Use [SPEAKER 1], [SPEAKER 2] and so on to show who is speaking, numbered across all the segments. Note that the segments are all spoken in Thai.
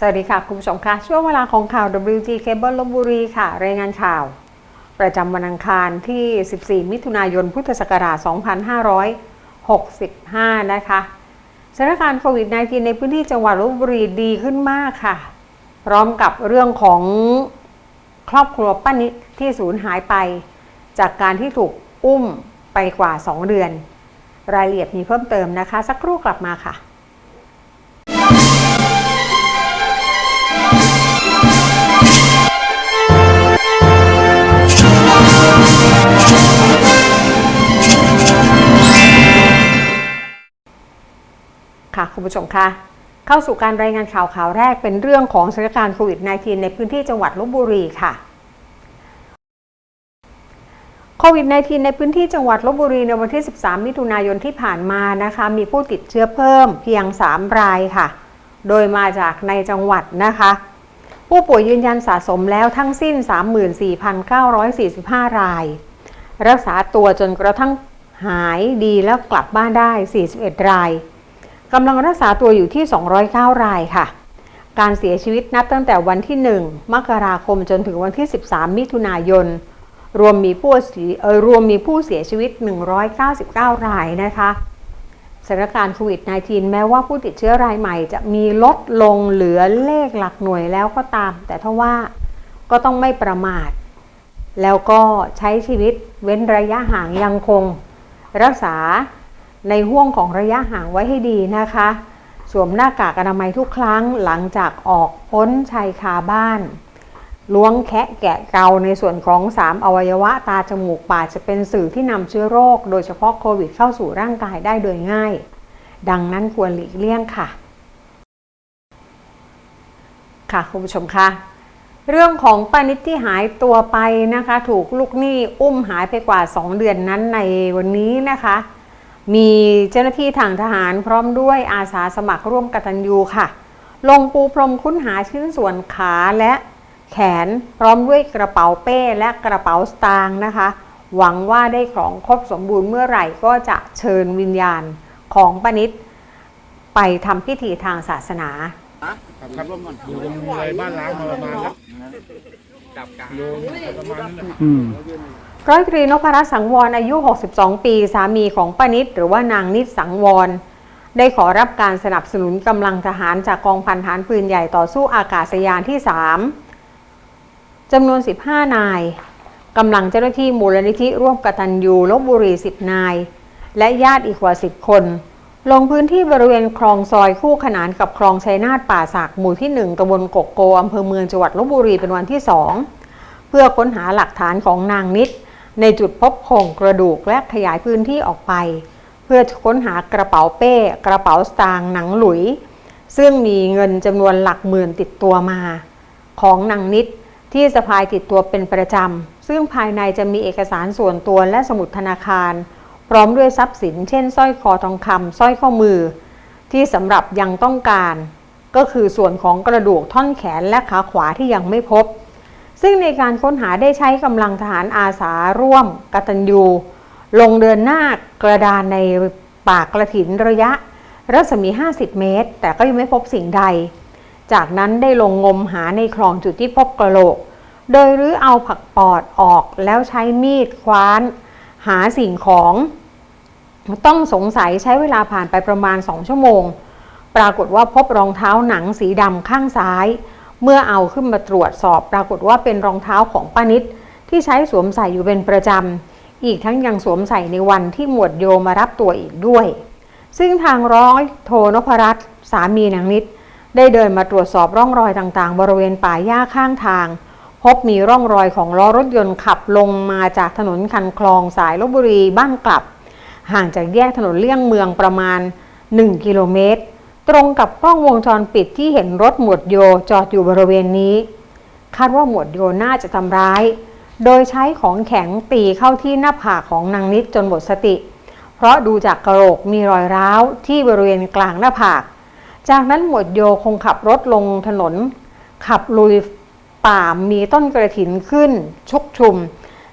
[SPEAKER 1] สวัสดีค่ะ คุณผู้ชมค่ะช่วงเวลาของข่าว WG Cable ลบบุรีค่ะ รายงานข่าว ประจำวันอังคารที่ 14 มิถุนายน พุทธศักราช 2565 นะคะสถานการณ์โควิด -19 ในพื้นที่จังหวัดลบบุรีดีขึ้นมากค่ะ พร้อมกับเรื่องของครอบครัวป้านิดที่สูญหายไป จากการที่ถูกอุ้มไปกว่า 2 เดือน รายละเอียดมีเพิ่มเติมนะคะ สักครู่กลับมาค่ะ ค่ะคุณผู้ชมคะเข้าสู่การรายงานข่าวข่าวแรกเป็นเรื่องของสถานการณ์โควิด -19 ในพื้นที่จังหวัดลบบุรีค่ะโควิด -19 ในพื้นที่จังหวัดลบบุรีในวันที่ 13 มิถุนายนที่ผ่านมานะคะ มีผู้ติดเชื้อเพิ่มเพียง 3 รายค่ะ โดยมาจากในจังหวัดนะคะ ผู้ป่วยยืนยันสะสมแล้วทั้งสิ้น 34,945 ราย รักษาตัวจนกระทั่งหายดีแล้วกลับบ้านได้ 41 ราย กำลังรักษาตัวอยู่ที่ 209 รายค่ะ การเสียชีวิตนับตั้งแต่วันที่ 1 มกราคมจนถึงวันที่ 13 มิถุนายน รวมมีผู้เสียเอ่อรวมมีผู้เสียชีวิต 199 รายนะคะสถานการณ์โควิด -19 แม้ว่าผู้ติดเชื้อรายใหม่จะมีลดลงเหลือเลขหลักหน่วยแล้วก็ตาม แต่ถ้าว่าก็ต้องไม่ประมาท แล้วก็ใช้ชีวิตเว้นระยะห่างยังคง รักษา ในห่วงของระยะห่างไว้ให้ดีนะคะ สวมหน้ากากอนามัยทุกครั้งหลังจากออกพ้นชายคาบ้าน ล้วงแคะแกะเกาในส่วนของ 3 อวัยวะตาจมูกปากจะเป็นสื่อที่นำเชื้อโรค โดยเฉพาะโควิดเข้าสู่ร่างกายได้โดยง่าย ดังนั้นควรหลีกเลี่ยงค่ะ ค่ะคุณผู้ชมคะเรื่องของป้านิดที่หายตัวไปนะคะ ถูกลูกหนี้อุ้มหายไปกว่า 2 เดือนนั้นในวันนี้นะคะ มีเจ้าหน้าที่ทางทหารพร้อมด้วยอาสาสมัครร่วมกตัญญูค่ะ ลงปูพรมค้นหาชิ้นส่วนขาและแขนพร้อมด้วยกระเป๋าเป้และกระเป๋าสตางค์นะคะ หวังว่าได้ของครบสมบูรณ์เมื่อไหร่ก็จะเชิญวิญญาณของป้านิดไปทำพิธีทางศาสนา
[SPEAKER 2] ครับครับอยู่ตรงเลยบ้านล้างมาประมาณสักโลประมาณนั้นแหละ
[SPEAKER 3] อืม
[SPEAKER 1] ร้อยตรีนพรัตน์สังวรอายุ 62 ปี สามีของป้านิดหรือว่านางนิดสังวร ได้ขอรับการสนับสนุนกำลังทหารจากกองพันฐานปืนใหญ่ต่อสู้อากาศยานที่ 3จำนวน 15 นายกำลังเจ้าหน้าที่มูลนิธิร่วมกตัญญูลบบุรี 10 นาย และญาติอีกกว่า 10 คน ลงพื้นที่บริเวณคลองซอยคู่ขนานกับคลองชัยนาทป่าสักหมู่ที่ 1ตำบลกกโกอำเภอเมืองจังหวัดลบบุรีเป็นวันที่ 2 เพื่อค้นหาหลักฐานของนางนิด ในจุดพบโครงกระดูกและขยายพื้นที่ออกไป เพื่อค้นหากระเป๋าเป้ กระเป๋าสตางค์หนังหลุย ซึ่งมีเงินจำนวนหลักหมื่นติดตัวมา ของนางนิดที่สะพายติดตัวเป็นประจำ ซึ่งภายในจะมีเอกสารส่วนตัวและสมุดธนาคาร พร้อมด้วยทรัพย์สิน เช่นสร้อยคอทองคำสร้อยข้อมือ ที่สำหรับยังต้องการ ก็คือส่วนของกระดูกท่อนแขนและขาขวาที่ยังไม่พบ ซึ่งในการค้นหาได้ใช้กำลังทหารอาสาร่วมกตัญญูลงเดินหน้ากระดานในป่ากระถินระยะรัศมี 50 เมตร แต่ก็ยังไม่พบสิ่งใด จากนั้นได้ลงงมหาในคลองจุดที่พบกระโหลก โดยรื้อเอาผักปอดออกแล้วใช้มีดคว้าน หาสิ่งของ ต้องสงสัยใช้เวลาผ่านไปประมาณ 2 ชั่วโมง ปรากฏว่าพบรองเท้าหนังสีดำข้างซ้าย เมื่อเอาขึ้นมาตรวจสอบปรากฏว่าเป็นรองเท้าของป้านิดที่ใช้สวมใส่อยู่เป็นประจำ อีกทั้งยังสวมใส่ในวันที่หมวดโยมารับตัวอีกด้วย ซึ่งทางร้อยโทนพรัตน์สามีนางนิด ได้เดินมาตรวจสอบร่องรอยต่างๆ บริเวณป่าหญ้าข้างทาง พบมีร่องรอยของล้อรถยนต์ขับลงมาจากถนนคันคลองสายลบบุรีบ้านกลับ ห่างจากแยกถนนเลี่ยงเมืองประมาณ 1 กิโลเมตร ตรงกับกล้องวงจรปิดที่เห็นรถหมวดโยจอดอยู่บริเวณนี้ คาดว่าหมวดโยน่าจะทำร้าย โดยใช้ของแข็งตีเข้าที่หน้าผากของนางนิดจนหมดสติ เพราะดูจากกระโหลกมีรอยร้าวที่บริเวณกลางหน้าผาก จากนั้นหมวดโยคงขับรถลงถนน ขับลุยป่ามีต้นกระถินขึ้น ชุกชุม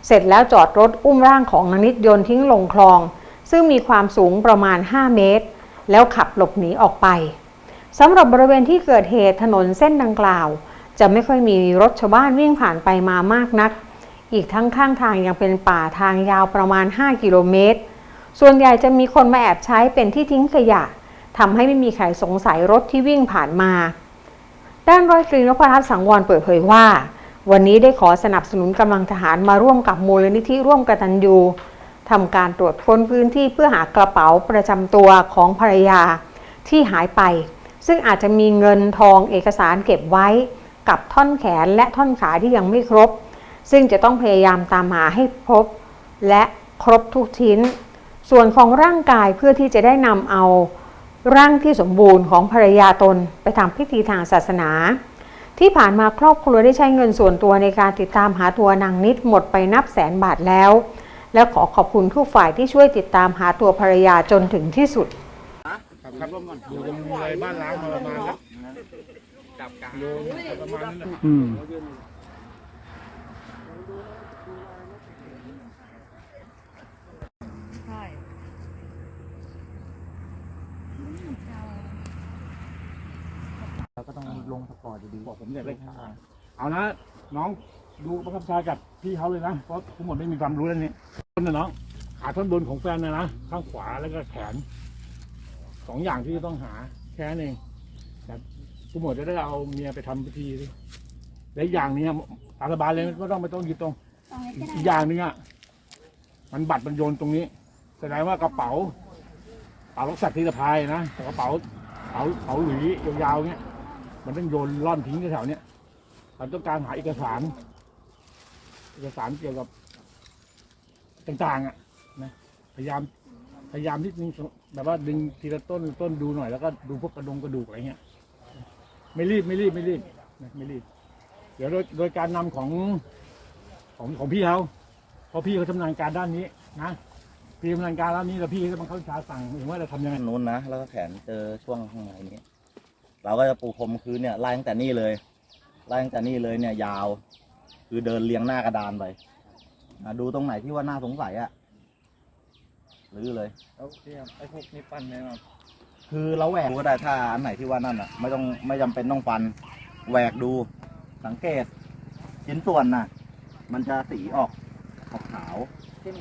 [SPEAKER 1] เสร็จแล้วจอดรถอุ้มร่างของนางนิดโยนทิ้งลงคลอง ซึ่งมีความสูงประมาณ 5 เมตร แล้วขับหลบหนีออกไปสำหรับบริเวณที่เกิดเหตุถนนเส้นดังกล่าว จะไม่ค่อยมีรถชาวบ้านวิ่งผ่านไปมามากนัก อีกทั้งข้างทางยังเป็นป่าทางยาวประมาณ 5 กิโลเมตร ส่วนใหญ่จะมีคนมาแอบใช้เป็นที่ทิ้งขยะทำให้ไม่มีใครสงสัยรถที่วิ่งผ่านมาด้านร้อยตรีนพรัตน์สังวรเปิดเผยว่า วันนี้ได้ขอสนับสนุนกำลังทหารมาร่วมกับมูลนิธิร่วมกตัญญู ทำการตรวจค้นพื้นที่เพื่อหากระเป๋าประจำตัวของภรรยาที่หายไป ซึ่งอาจจะมีเงินทองเอกสารเก็บไว้กับท่อนแขนและท่อนขาที่ยังไม่ครบ ซึ่งจะต้องพยายามตามหาให้พบ และครบทุกชิ้น ส่วนของร่างกายเพื่อที่จะได้นำเอา ร่างที่สมบูรณ์ของภรรยาตนไปทำพิธีทางศาสนา ที่ผ่านมาครอบครัวได้ใช้เงินส่วนตัวในการติดตามหาตัวนางนิดหมดไปนับแสนบาทแล้ว และขอขอบคุณทุกฝ่ายที่ช่วยติดตามหาตัวภรรยาจนถึงที่สุด
[SPEAKER 2] ครับครับร่วมกันอยู่ตรงเลยบ้านล้างมาประมาณสักจับกลางโลประมาณนั้นแหละ
[SPEAKER 3] อืม
[SPEAKER 4] เราก็ต้องลงสปอร์ตอยู่ดี
[SPEAKER 2] บอกผมเนี่ยเลขห้าเอานะน้องดูประคับชากับพี่เขาเลยนะ เพราะทุกคนไม่มีความรู้เรื่องนี้ต้ นนะน้องขาท่อนบนของแฟนนะนะข้างขวาแล้วก็แขนสองอย่างที่จะต้องหาแค่นั้นเองแต่ผู้หมวดจะได้เอาเมียไปทำพิธีดิและอีกอย่างเนี้ตามสบายเลยไม่ต้องไม่ต้องยึดตรงอีกอย่างหนึงอะมันบัตรมันโยนตรงนี้แสดงว่ากระเป๋ากระเป๋าลักษณะที่สะพายนะแต่กระเป๋ากระเป๋ากระเป๋าหลุยยาวๆเนี้ยมันต้องโยนล่อนทิ้งแถวๆเนี้ยเราต้องการหาเอกสาร เอกสารเกี่ยวกับ ต่างๆอะนะพยายามพยายามนิดนึงแบบว่าดึงทีละต้นต้นดูหน่อยแล้วก็ดูพวกกระดงกระดูกอะไรเงี้ยไม่รีบไม่รีบไม่รีบนะไม่รีบ เดี๋ยวโดยโดยการนำของของของพี่เขาเพราะพี่เขาชำนาญการด้านนี้นะพี่ชำนาญการด้านนี้แล้วพี่ก็บังคับชาสั่งเองว่าจะทำยังไง
[SPEAKER 4] นู้นนะแล้วก็แขนเจอช่วงข้างในนี้ เราก็จะปูพรมคือเนี่ยไล่ตั้งแต่นี่เลยไล่ตั้งแต่นี่เลยเนี่ยยาว คือเดินเรียงหน้ากระดานไป อะดูตรงไหนที่ว่าน่าสงสัยอะหรือเลย
[SPEAKER 3] แล้วพี่ครับไอ้พวกนี้ปั้นไหมครับ
[SPEAKER 4] คือเราแหวกดูก็ได้ถ้าอันไหนที่ว่านั่นอะไม่ต้องไม่จำเป็นต้องฟันแหวกดู สังเกตชิ้นส่วนน่ะ มันจะสีออกขาวขาว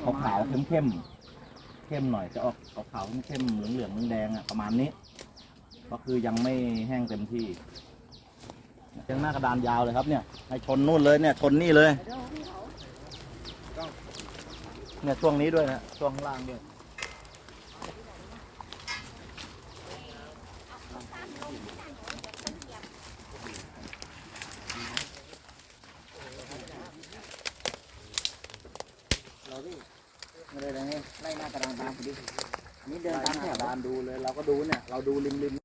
[SPEAKER 4] ขาวขาวเข้มเข้มๆเข้มหน่อยจะออกขาวขาวเข้มเข้มๆเหลืองเหลืองๆแดงๆอะประมาณนี้ ก็คือยังไม่แห้งเต็มที่ยังหน้ากระดานยาวเลยครับเนี่ยให้ชนนู่นเลยเนี่ยชนนี่เลย เนี่ยช่วงนี้ด้วยนะช่วงล่างด้วยไม่ได้เลยไล่หน้ากระดานตามไปดิอันนี้เดินตามแถวดานดูเลย เราก็ดูเนี่ย เราดูริมริม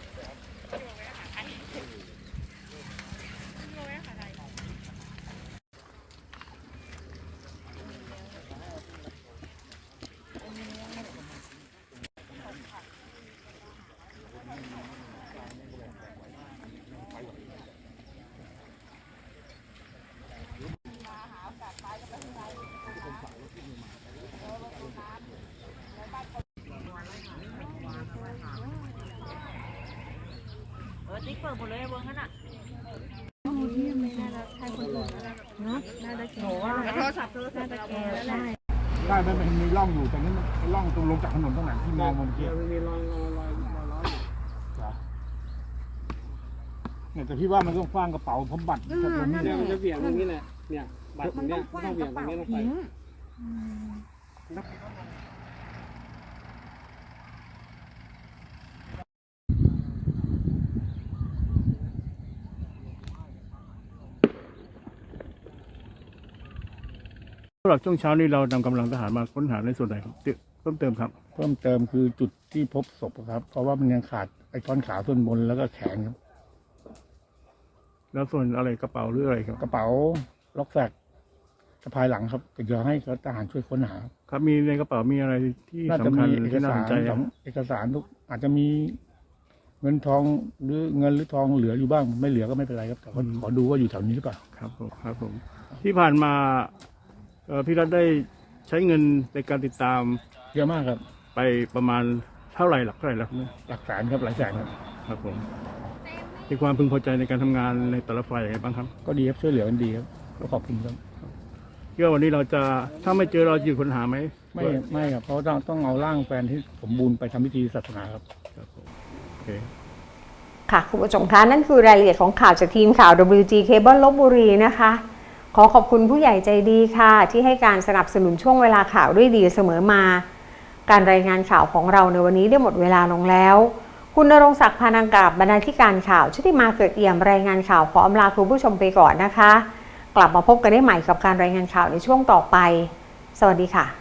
[SPEAKER 4] หน่อยตรงนั้นนะ
[SPEAKER 2] ได้ไหมมันมีร่องอยู่แต่นี่มันร่องตรงลงจากถนนตรงไหนที่มองมันเกี้มันมีรอยรอยรอยรอยอยู่เนี่ยแต่พี่ว่ามันต้องฟ้างกระเป๋าผมบัตรกัตรงนี้
[SPEAKER 3] เนี่
[SPEAKER 2] เนี่ย
[SPEAKER 3] มันจะเบี่ยงตรงนี้แหละเนี่ยบัตรตรงเนี้ยต้องเบี่ยงตรงนี้ลงไป
[SPEAKER 5] สำหรับช่วงเช้านี้เรานำกำลังทหารมาค้นหาในส่วนไหนครับเพิ่มเติมครับ
[SPEAKER 2] เพิ่มเติมคือจุดที่พบศพครับ เพราะว่ามันยังขาดไอ้ท่อนขาส่วนบนแล้วก็แขนครับ
[SPEAKER 5] แล้วส่วนอะไรกระเป๋าหรืออะไรครับ
[SPEAKER 2] กระเป๋าล็อกแสกสะพายหลังครับเดี๋ยวให้ทหารช่วยค้นหา
[SPEAKER 5] ครับมีในกระเป๋ามีอะไรที่
[SPEAKER 2] น่าจะ
[SPEAKER 5] สำคัญ
[SPEAKER 2] มีเอก
[SPEAKER 5] ที่น่า
[SPEAKER 2] สา
[SPEAKER 5] ส
[SPEAKER 2] ร
[SPEAKER 5] นใจ
[SPEAKER 2] สองเอกสารทุกอาจจะมีเงินทองหรือเงินหรือทองเหลืออยู่บ้าง ไม่เหลือก็ไม่เป็นไรครับแต่ก็ขอดูว่าอยู่แถวนี้หรือเปล่า
[SPEAKER 5] ครับผมครับผมที่ผ่านมาเอ่อ พี่รัฐได้ใช้เงินในการติดตาม
[SPEAKER 2] เยอะมากครับ
[SPEAKER 5] ไปประมาณเท่าไหร่หลักเท่าไหร่แล้วครับเนี่ย
[SPEAKER 2] หลักแสนครับหลายแสนครับ
[SPEAKER 5] ครับผมมีความพึงพอใจในการทำงานในแต่ละฝ่ายอย่างไรบ้างครับ
[SPEAKER 2] ก็ดีครับช่วยเหลือกันดีครับก็ขอบคุณครับ
[SPEAKER 5] คิดว่าวันนี้เราจะถ้าไม่เจอเราจะอยู่ค้นหาไหม
[SPEAKER 2] ไม่ไม่ครับเพราะต้องต้องเอาร่างแฟนที่สมบูรณ์ไปทำพิธีศาสนาครับ
[SPEAKER 5] ครับผมโอเค
[SPEAKER 1] ค่ะคุณผู้ชมคะนั่นคือรายละเอียดของข่าวจากทีมข่าว WG Cable ลบบุรีนะคะ ขอขอบคุณผู้ใหญ่ใจดีค่ะ ที่ให้การสนับสนุนช่วงเวลาข่าวด้วยดีเสมอมา การรายงานข่าวของเราในวันนี้ได้หมดเวลาลงแล้ว คุณนรงศักดิ์พานังกาบบรรณาธิการข่าวชุติมาเกิดเอี่ยมรายงานข่าวขออำลาคุณผู้ชมไปก่อนนะคะ กลับมาพบกันได้ใหม่กับการรายงานข่าวในช่วงต่อไป สวัสดีค่ะ